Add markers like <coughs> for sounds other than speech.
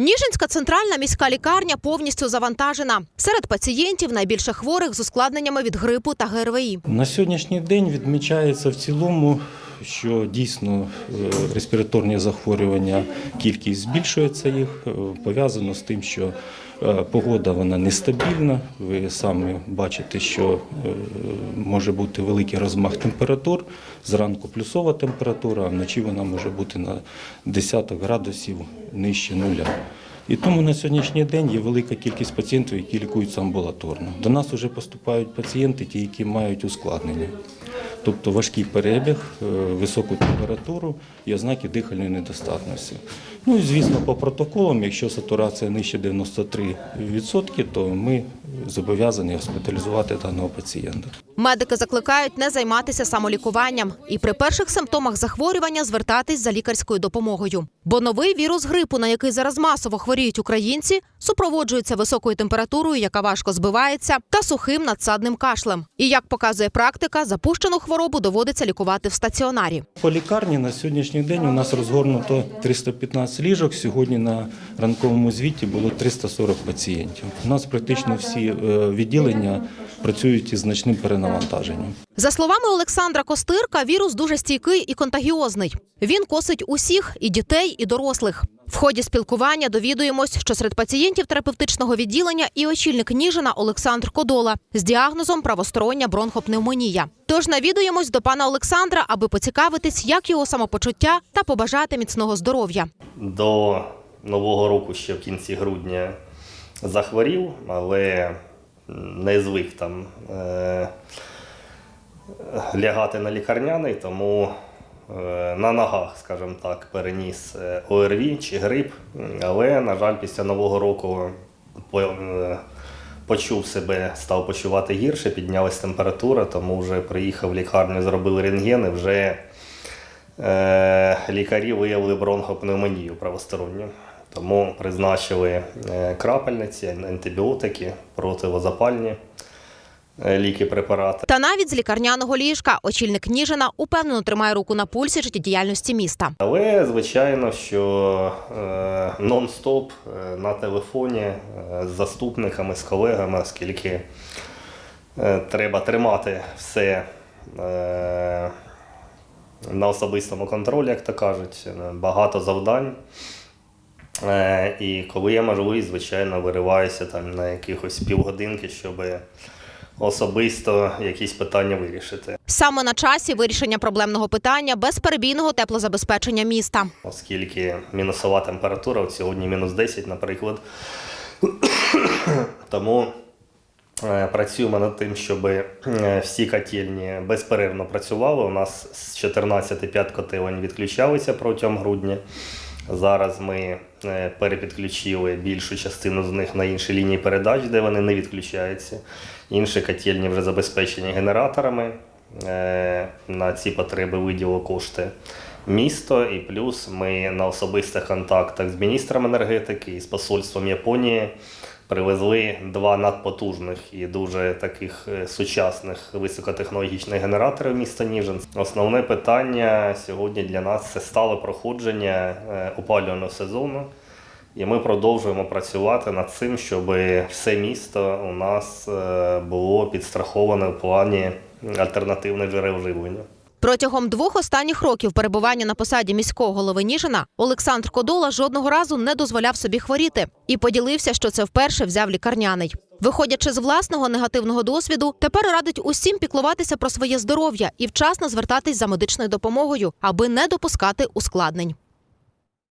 Ніжинська центральна міська лікарня повністю завантажена. Серед пацієнтів найбільше хворих з ускладненнями від грипу та ГРВІ. На сьогоднішній день відмічається в цілому, що дійсно е, респіраторні захворювання, кількість збільшується їх, е, пов'язано з тим, що е, погода вона нестабільна. Ви самі бачите, що може бути великий розмах температур. Зранку плюсова температура, а вночі вона може бути на десяток градусів нижче нуля. І тому на сьогоднішній день є велика кількість пацієнтів, які лікуються амбулаторно. До нас вже поступають пацієнти, ті, які мають ускладнення, тобто важкий перебіг, е, високу температуру і ознаки дихальної недостатності. Ну і звісно, по протоколам, якщо сатурація нижче 93%, то ми зобов'язані госпіталізувати даного пацієнта. Медики закликають не займатися самолікуванням і при перших симптомах захворювання звертатись за лікарською допомогою. Бо новий вірус грипу, на який зараз масово хворіють українці, супроводжується високою температурою, яка важко збивається, та сухим надсадним кашлем. І як показує практика, запущену хворобу доводиться лікувати в стаціонарі. По лікарні на сьогоднішній день у нас розгорнуто 315 ліжок. Сьогодні на ранковому звіті було 340 пацієнтів. У нас практично всі е, відділення працюють із значним перенавантаженням. За словами Олександра Костирка, вірус дуже стійкий і контагіозний. Він косить усіх і дітей, і дорослих. В ході спілкування довідуємось, що серед пацієнтів терапевтичного відділення і очільник Ніжина Олександр Кодола з діагнозом правостороння бронхопневмонія. Тож навідуємось до пана Олександра, аби поцікавитись, як його самопочуття та побажати міцного здоров'я. До Нового року ще в кінці грудня захворів, але не звик там е, лягати на лікарняний, тому е, на ногах, скажімо так, переніс е, ОРВІ чи грип. Але, на жаль, після Нового року по- е, почув себе, став почувати гірше, піднялась температура, тому вже приїхав в лікарню, зробили рентген і вже е, лікарі виявили бронхопневмонію правосторонню. Тому призначили е, крапельниці, антибіотики, противозапальні е, ліки, препарати. Та навіть з лікарняного ліжка очільник Ніжина упевнено тримає руку на пульсі життєдіяльності міста. Але звичайно, що е, нон-стоп на телефоні з заступниками, з колегами, оскільки треба тримати все на особистому контролі, як то кажуть, багато завдань. Е, і коли є можливість, звичайно, вириваюся там на якихось півгодинки, щоб особисто якісь питання вирішити. Саме на часі вирішення проблемного питання безперебійного теплозабезпечення міста. оскільки мінусова температура, от сьогодні мінус 10, наприклад. <coughs> Тому е, працюємо над тим, щоб е, всі котельні безперервно працювали. У нас з 14 5 котелень відключалися протягом грудня. Зараз ми е, перепідключили більшу частину з них на інші лінії передач, де вони не відключаються. Інші котельні вже забезпечені генераторами. Е, На ці потреби виділило кошти місто, і плюс ми на особистих контактах з міністром енергетики і з посольством Японії привезли два надпотужних і дуже таких е, сучасних високотехнологічних генераторів міста Ніжин. Основне питання сьогодні для нас це стале проходження е, опалювального сезону. І ми продовжуємо працювати над цим, щоб все місто у нас е, було підстраховане в плані альтернативних джерел живлення. Протягом двох останніх років перебування на посаді міського голови Ніжина Олександр Кодола жодного разу не дозволяв собі хворіти і поділився, що це вперше взяв лікарняний. Виходячи з власного негативного досвіду, тепер радить усім піклуватися про своє здоров'я і вчасно звертатись за медичною допомогою, аби не допускати ускладнень.